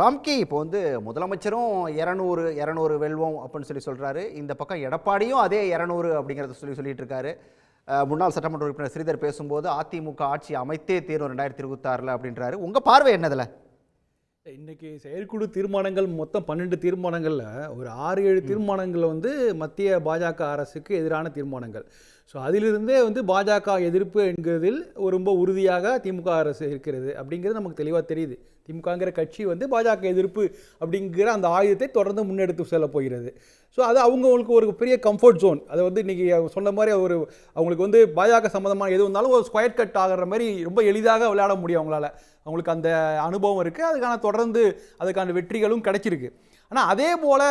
ராம்கி இப்போ வந்து முதலமைச்சரும் இரநூறு இரநூறு வெல்வோம் அப்படின்னு சொல்லி சொல்றாரு. இந்த பக்கம் எடப்பாடியும் அதே இரநூறு அப்படிங்கிறத சொல்லி சொல்லிட்டு இருக்காரு. முன்னாள் சட்டமன்ற உறுப்பினர் ஸ்ரீதர் பேசும்போது அதிமுக ஆட்சி அமைத்தே தீரும் ரெண்டாயிரத்தி இருபத்தாறில் அப்படின்றாரு. உங்க பார்வை என்னதுல இன்னைக்கு செயற்குழு தீர்மானங்கள் மொத்தம் பன்னெண்டு தீர்மானங்களில் ஒரு ஆறு ஏழு தீர்மானங்கள் வந்து மத்திய பாஜக அரசுக்கு எதிரான தீர்மானங்கள். ஸோ அதிலிருந்தே வந்து பாஜக எதிர்ப்பு என்கிறதில் ரொம்ப உறுதியாக திமுக அரசு இருக்கிறது அப்படிங்கிறது நமக்கு தெளிவாக தெரியுது. திமுகங்கிற கட்சி வந்து பாஜக எதிர்ப்பு அப்படிங்கிற அந்த ஆயுதத்தை தொடர்ந்து முன்னெடுத்து செல்ல போகிறது. ஸோ அது அவங்களுக்கு ஒரு பெரிய கம்ஃபர்ட் ஜோன் அதை வந்து இன்றைக்கி சொன்ன மாதிரி ஒரு அவங்களுக்கு வந்து பாஜக சம்மந்தமான எது வந்தாலும் ஒரு ஸ்கொயர் கட் ஆகிற மாதிரி ரொம்ப எளிதாக விளையாட முடியும் அவங்களால. அவங்களுக்கு அந்த அனுபவம் இருக்குது அதுக்கான தொடர்ந்து அதுக்கான வெற்றிகளும் கிடைச்சிருக்கு. ஆனால் அதே போல்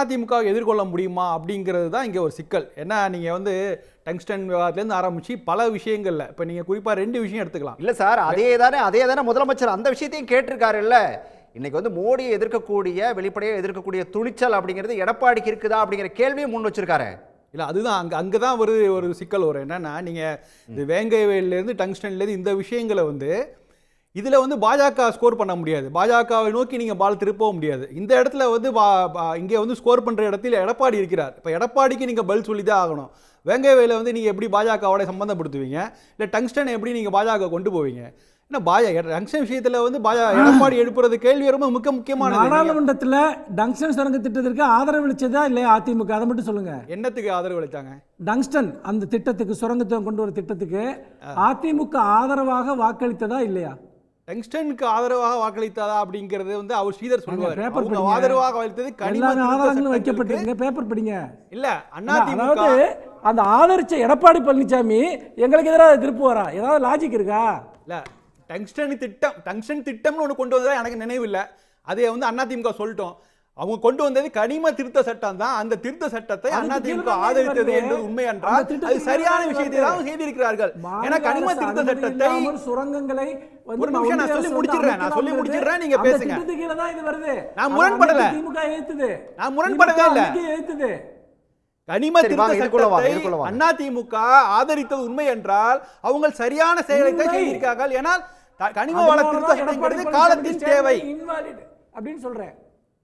அதிமுக எதிர்கொள்ள முடியுமா அப்படிங்கிறது தான் இங்கே ஒரு சிக்கல். ஏன்னா நீங்கள் வந்து டங்ஸ்டன் விவாதத்துலேருந்து ஆரம்பித்து பல விஷயங்களில் இப்போ நீங்கள் குறிப்பாக ரெண்டு விஷயம் எடுத்துக்கலாம். இல்ல சார் அதே தானே அதே தானே முதலமைச்சர் அந்த விஷயத்தையும் கேட்டிருக்காருல்ல. இன்னைக்கு வந்து மோடியை எதிர்க்கக்கூடிய வெளிப்படையாக எதிர்க்கக்கூடிய துணிச்சல் அப்படிங்கிறது எடப்பாடிக்கு இருக்குதா அப்படிங்கிற கேள்வியும் முன் வச்சிருக்காரு. இல்லை அதுதான் அங்கே அங்கே தான் ஒரு ஒரு சிக்கல் வரும். என்னன்னா நீங்கள் இது வேங்கை வயல்லேருந்து டங்ஸ்டன்லேருந்து இந்த விஷயங்களை வந்து இதில் வந்து பாஜக ஸ்கோர் பண்ண முடியாது. பாஜகவை நோக்கி நீங்கள் பால் திருப்பவும் முடியாது. இந்த இடத்துல வந்து இங்கே வந்து ஸ்கோர் பண்ணுற இடத்துல எடப்பாடி இருக்கிறார். இப்போ எடப்பாடிக்கு நீங்கள் பதில் சொல்லி தான் ஆகணும். வேங்கை வயலை வந்து நீங்கள் எப்படி பாஜகவோட சம்மந்தப்படுத்துவீங்க இல்லை டங்ஸ்டன் எப்படி நீங்கள் பாஜக கொண்டு போவீங்க? ஏன்னா பாஜக டங்ஸ்டன் விஷயத்தில் வந்து பாஜக எடப்பாடி எழுப்புறது கேள்வி ரொம்ப மிக முக்கியமானது. நீங்க நாடாளுமன்றத்தில் டங்ஸ்டன் சுரங்க திட்டத்திற்கு ஆதரவு அளிச்சதா இல்லையா அதிமுக? அதை மட்டும் சொல்லுங்க. என்னத்துக்கு ஆதரவு அளித்தாங்க? டங்ஸ்டன் அந்த திட்டத்துக்கு சுரங்கத்தை கொண்டு வர திட்டத்துக்கு அதிமுக ஆதரவாக வாக்களித்ததா இல்லையா? டங்ஸ்டனுக்கு ஆதரவாக வாக்களித்தாதா அப்படிங்கிறது வந்து அவர் ஸ்ரீதர் சொல்லுவார். பேப்பர் படிங்க. ஆதரவாக வாக்களித்தது திருத்த ஆதாரங்களும் வைக்கப்பட்டிருக்குங்க பேப்பர் படிங்க. இல்ல அதிமுக அதாவது அந்த ஆதரிச்ச எடப்பாடி பழனிசாமி எங்களுக்கு எதிராக திருப்பு வரா? ஏதாவது லாஜிக் இருக்கா? இல்ல டங்ஸ்டன் திட்டம் டங்ஸ்டன் திட்டம்னு ஒன்று கொண்டு வந்ததா எனக்கு நினைவு இல்ல. அதை வந்து அதிமுக சொல்லிட்டோம். அவங்க கொண்டு வந்தது கனிம திருத்த சட்டம் தான் அந்த திருத்த சட்டத்தை அதிமுக ஆதரித்தது. என்பது உண்மை என்றால் அது சரியான விஷயத்தை. தான் செய்திருக்கிறார்கள் ஏன்னா கனிம திருத்த சட்டத்தை சுரங்கங்களை வந்து ஒரு நிமிஷம் நான் சொல்லி முடிச்சிடுறேன். நான் சொல்லி முடிச்சிடுறேன். நீங்க பேசுங்க. திட்டத்துக்கு கீழே தான் இது வருது நான் முரண்படல. திமுக எதிர்த்தது நான் முரண்படவே திமுக இல்ல. எதிர்த்தது கனிம திருத்த சட்டத்தை வாங்க. அதிமுக ஆதரித்தது உண்மை என்றால் அவங்க சரியான உண்மை. செய்திருக்கார்கள் ஏனால் த- கனிம வள திருத்த பழனிசாமி காலத்தின் தேவை அப்படின்னு சொல்றேன்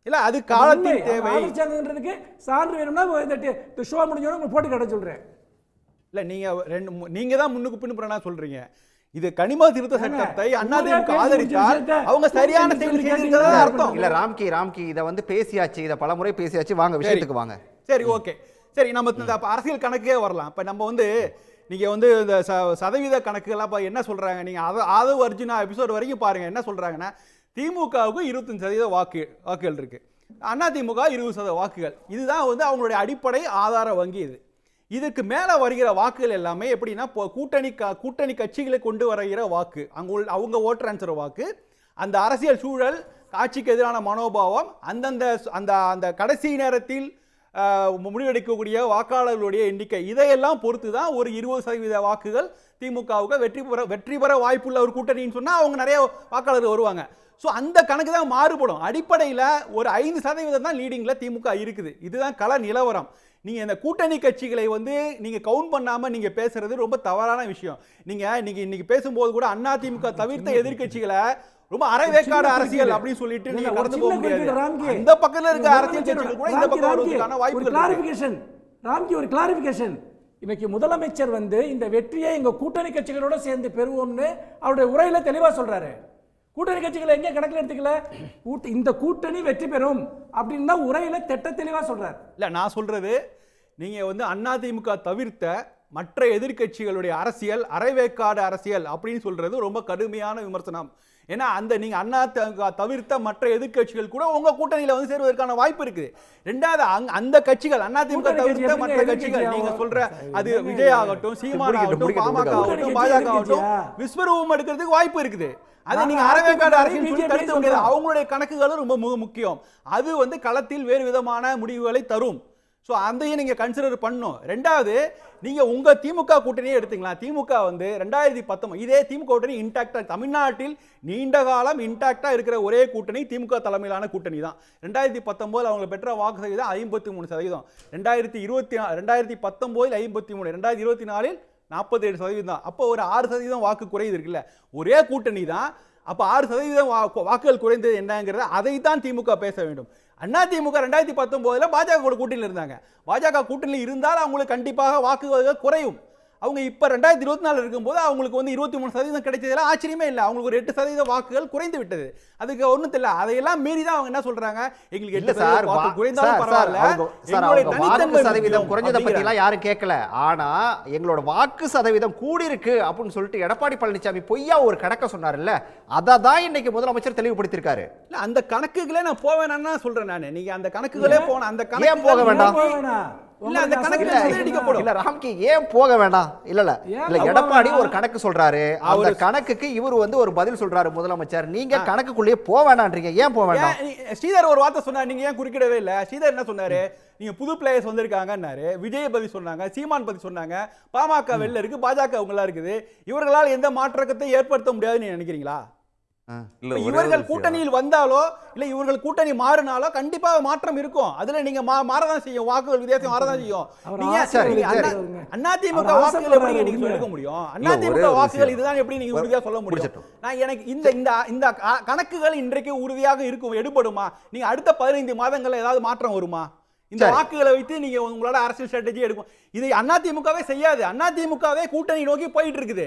இல்ல அது. காலத்தின் தேவை. ஆதரிச்சாங்கன்றதுக்கு சான்று வேணும்னா இந்த ஷோ முடிஞ்சோட உங்களுக்கு போட்டு காட்ட சொல்றேன் இல்ல நீங்க ரெண்டு நீங்க தான் முன்னுக்கு பின்புறனா சொல்றீங்க. இது கனிம திருத்த சட்டத்தை அதிமுக ஆதரித்தால் அவங்க சரியான செயல் செய்திருக்கிறதா அர்த்தம். இல்ல ராம்கி ராம்கி இதை வந்து பேசியாச்சு இதை பலமுறை பேசியாச்சு வாங்க விஷயத்துக்கு வாங்க. சரி ஓகே. சரி நம்ம இந்த அரசியல் கணக்கே வரலாம். இப்ப நம்ம வந்து நீங்க வந்து இந்த ச- சதவீத கணக்குகள்லாம் இப்ப என்ன சொல்றாங்க? நீங்க ஆத- ஆதவ் அர்ஜுனா எபிசோட் வரைக்கும் பாருங்க என்ன சொல்றாங்கன்னா திமுகவுக்கு இருபத்தஞ்சு சதவீத வாக்கு வாக்குகள் இருக்குது அண்ணா திமுக இருபது சதவீத வாக்குகள். இதுதான் வந்து அவங்களுடைய அடிப்படை ஆதார வங்கி இது. இதுக்கு மேலே வருகிற வாக்குகள் எல்லாமே எப்படின்னா இப்போ கூட்டணி க- கூட்டணி கட்சிகளை கொண்டு வருகிற வாக்கு. அங்க அவங்க ஓட்டு ட்ரான்ஸ்ஃபர் வாக்கு. அந்த அரசியல் சூழல் ஆட்சிக்கு எதிரான மனோபாவம் அந்தந்த அந்த அந்த கடைசி நேரத்தில் முடிவெடுக்கக்கூடிய வாக்காளர்களுடைய எண்ணிக்கை. இதையெல்லாம் பொறுத்து தான் ஒரு இருபது சதவீத வாக்குகள் திமுகவுக்கு வெற்றி பெற வெற்றி பெற வாய்ப்புள்ள ஒரு கூட்டணின்னு சொன்னால் அவங்க நிறைய வாக்காளர்கள் வருவாங்க. ஸோ அந்த கணக்கு தான் மாறுபடும். அடிப்படையில் ஒரு ஐந்து சதவீதம் தான் லீடிங்கில் திமுக இருக்குது. இதுதான் கள நிலவரம். நீங்கள் இந்த கூட்டணி கட்சிகளை வந்து நீங்கள் கவுண்ட் பண்ணாமல் நீங்கள் பேசுகிறது ரொம்ப தவறான விஷயம். நீங்கள் நீங்கள் இன்றைக்கி பேசும்போது கூட அண்ணா திமுக தவிர்த்த எதிர்க்கட்சிகளை ரொம்ப அரைவேக்காடு அரசியல். அப்படின்னு சொல்லிட்டு நீங்க கடந்து போக முடியாது. அந்த பக்கத்துல இருக்க அரசியல் கட்சிகள் கூட இந்த பக்கம் வருவதற்கான இருக்கு. கிளாரிபிகேஷன் ராம்கி ஒரு கிளாரிபிகேஷன் இன்னைக்கு முதலமைச்சர் வந்து இந்த வெற்றியை எங்க கூட்டணி கட்சிகளோட சேர்ந்து பெறுவோம்னு அவருடைய உரையில தெளிவா சொல்றாரு கூட்டணி கட்சிகளை எங்க கணக்குல எடுத்துக்கல இந்த கூட்டணி வெற்றி பெறும் அப்படின்னு தான் உரையில திட்ட தெளிவா சொல்றாரு இல்ல நான் சொல்றது நீங்க வந்து அதிமுக தவிர்த்த மற்ற எதிர்க்கட்சிகளுடைய அரசியல் அரைவேக்காடு அரசியல் அப்படின்னு சொல்றது ரொம்ப கடுமையான விமர்சனம் ஏன்னா அந்த நீங்க அண்ணா தவிர்த்த மற்ற எதிர்க்கட்சிகள் கூட உங்க கூட்டணியில வந்து சேருவதற்கான வாய்ப்பு இருக்குது ரெண்டாவது அந்த கட்சிகள் கூட்டணி கட்சி தவிர்த்த மற்ற கட்சிகள் நீங்க? சொல்ற அது விஜய்? ஆகட்டும் சீமான் ஆகட்டும் பாமக. ஆகட்டும் பாஜக ஆகட்டும்? விஸ்வரூபம் எடுக்கிறதுக்கு வாய்ப்பு இருக்குது அதை நாங்க அதிமுக அரசியல் சொல்லி தடுக்க முடியாது. அவங்களுடைய கணக்குகளும் ரொம்ப மிக முக்கியம் அது வந்து களத்தில் வேறு விதமான முடிவுகளை தரும் ஸோ அதையும் நீங்கள் கன்சிடர் பண்ணும் ரெண்டாவது நீங்கள் உங்கள் திமுக கூட்டணியே எடுத்துக்கலாம் திமுக வந்து ரெண்டாயிரத்தி பத்தொன்பது இதே திமுக கூட்டணி இன்டாக்டாக தமிழ்நாட்டில் நீண்ட காலம் இன்டாக்டாக இருக்கிற ஒரே கூட்டணி திமுக தலைமையிலான கூட்டணி தான். ரெண்டாயிரத்தி பத்தொம்போது அவங்க பெற்ற வாக்கு சதவீதம் ஐம்பத்தி மூணு சதவீதம். ரெண்டாயிரத்தி இருபத்தி ரெண்டாயிரத்தி பத்தொம்போதில் ஐம்பத்தி மூணு ரெண்டாயிரத்தி இருபத்தி நாலில் நாற்பத்தேழு சதவீதம் தான். அப்போ ஒரு ஆறு சதவீதம் வாக்கு குறையுது இருக்குல்ல. ஒரே கூட்டணி தான். அப்போ ஆறு சதவீதம் வா- வாக்குகள் குறைந்தது என்னங்கிறத அதை தான் திமுக பேச வேண்டும். அண்ணா ரெண்டாயிரத்தி பத்தொம்போதில் பாஜக கூட கூட்டணியில் இருந்தாங்க. பாஜக கூட்டணியில் இருந்தால் அவங்களுக்கு கண்டிப்பாக வாக்குகள் குறையும். அவங்க இப்ப ரெண்டாயிரத்தி இருபத்தி நாலு இருக்கும்போது அவங்களுக்கு வந்து இருபத்தி மூணு சதவீதம் கிடைச்சதுல ஆச்சரியமே இல்லை. அவங்களுக்கு ஒரு எட்டு சதவீத வாக்குகள் குறைந்து விட்டது. அதுக்கு ஒண்ணும் தெரியல. அதையெல்லாம் மீறி தான் அவங்க என்ன சொல்றாங்க? எங்களுக்கு எட்டு சார் குறைந்தாலும் பரவாயில்ல. சதவீதம் குறைஞ்சதை. எல்லாம் யாரும் கேட்கல. ஆனா எங்களோட வாக்கு சதவீதம் கூடி இருக்கு அப்படின்னு சொல்லிட்டு எடப்பாடி பழனிசாமி பொய்யா ஒரு கணக்க சொன்னார்ல அதை தான் இன்னைக்கு முதலமைச்சர் தெளிவுபடுத்தியிருக்காரு. இல்ல அந்த கணக்குகளே நான் போவேணான்னு சொல்றேன் நானு. நீங்க அந்த கணக்குகளே போன அந்த கணக்கு போக வேண்டாம்? இல்ல, அந்த கணக்குல சிதறடிக்கப்படும். இல்ல ராம்கி ஏன் போக வேண்டாம்? இல்ல இல்ல. இல்ல எடப்பாடி? ஒரு கணக்கு சொல்றாரு. அந்த அவரு- கணக்குக்கு இவர் வந்து ஒரு பதில் சொல்றாரு முதலமைச்சர். நீங்க கணக்குக்குள்ளேயே போக வேண்டாம்ன்றீங்க. ஏன் போக வேண்டாம்? ஸ்ரீதர் ஒரு வார்த்தை சொன்னார் நீங்க ஏன் குறுக்கிடவே இல்ல? ஸ்ரீதர் என்ன சொன்னாரு? நீங்க புது பிளேயர்ஸ் வந்திருக்காங்கன்னாரு. விஜய் சொன்னாங்க சீமான் பத்தி சொன்னாங்க பாமக வெளில இருக்கு பாஜக அவங்களா இருக்குது. இவர்களால் எந்த மாற்றத்தை ஏற்படுத்த முடியாதுன்னு நினைக்கிறீங்களா? இவர்கள். கூட்டணியில் வந்தாலோ இல்ல இவர்கள் கூட்டணி மாறினாலோ கண்டிப்பா மாற்றம் இருக்கும் அதுல நீங்க மாறதான் செய்யும் வாக்குகள் வித்தியாசம் மாறதான் செய்யும் நீங்க ஆசை நீங்க சரி. அண்ணா- அண்ணா திமுக அவர் வாக்குகள் எப்படி நீங்க உண்மை. சொல்ல முடியும் இல்ல, அண்ணா ஒரே திமுக ஒரு வாக்குகள். இதுதான் எப்படி நீங்க உறுதியா சொல்ல முடியும். நான் எனக்கு இந்த இந்த இந்த கணக்குகள் இன்றைக்கு உறுதியாக இருக்கும் எடுபடுமா நீங்க அடுத்த பதினைந்து மாதங்கள்ல ஏதாவது மாற்றம் வருமா இந்த. வாக்குகளை வைத்து நீங்க உங்களோட அரசியல் ஸ்ட்ராட்டஜி எடுக்கும் இதை அதிமுகவே செய்யாது அதிமுகவே கூட்டணி நோக்கி போயிட்டு இருக்குது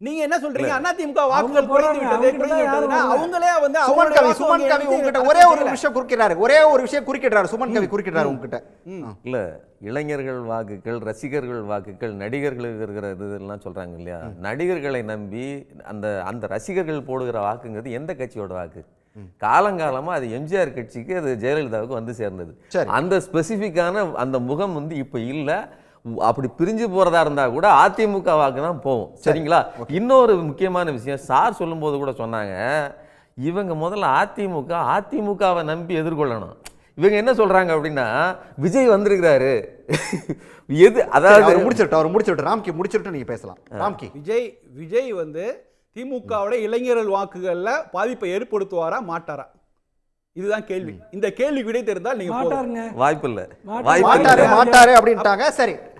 நீங்க என்ன சொல்றீங்க? அதிமுக வாக்குகள் குறைந்து. விட்டது குறைந்து விட்டதுன்னா. அவங்களே வந்து சுமன் கவி சுமன் கவி உங்ககிட்ட ஒரே ஒரு. விஷயம் குறுக்கிறாரு ஒரே ஒரு விஷயம் குறுக்கிடுறாரு. சுமன் கவி குறுக்கிடுறாரு உங்ககிட்ட. இல்ல இளைஞர்கள் வாக்குகள் ரசிகர்கள் வாக்குகள் நடிகர்களுக்கு இருக்கிற இது இதெல்லாம் சொல்றாங்க இல்லையா? நடிகர்களை நம்பி அந்த அந்த ரசிகர்கள் போடுகிற வாக்குங்கிறது எந்த கட்சியோட வாக்கு? காலங்காலமா அது எம்ஜிஆர் கட்சிக்கு அது ஜெயலலிதாவுக்கு வந்து சேர்ந்தது. சரி. அந்த ஸ்பெசிஃபிக்கான அந்த முகம் வந்து இப்ப இல்ல. அப்படி பிரிஞ்சு போறதா இருந்தா கூட அதிமுக வாக்கு தான் போகும். சரிங்களா? இன்னொரு முக்கியமான விஷயம் சார் சொல்லும்போது கூட சொன்னாங்க இவங்க முதல்ல அதிமுக அதிமுகவை நம்பி எதிர்கொள்ளணும். இவங்க என்ன சொல்றாங்க அப்படின்னா விஜய் வந்திருக்கிறாரு. எது அதாவது அவர் முடிச்சிட்டு அவர் முடிச்சிட்டு ராம்கி முடிச்சிட்டு நீங்க பேசலாம். ராம்கி. விஜய் விஜய் வந்து திமுகவோட இளைஞர்கள் வாக்குகள்ல பாதிப்பை ஏற்படுத்துவாரா மாட்டாரா? இதுதான் கேள்வி. இந்த கேள்வி விடை தெரிந்தால் நீங்க வாய்ப்பு மாட்டாரு. இல்ல மாட்டாரு அப்படின்ட்டாங்க. சரி.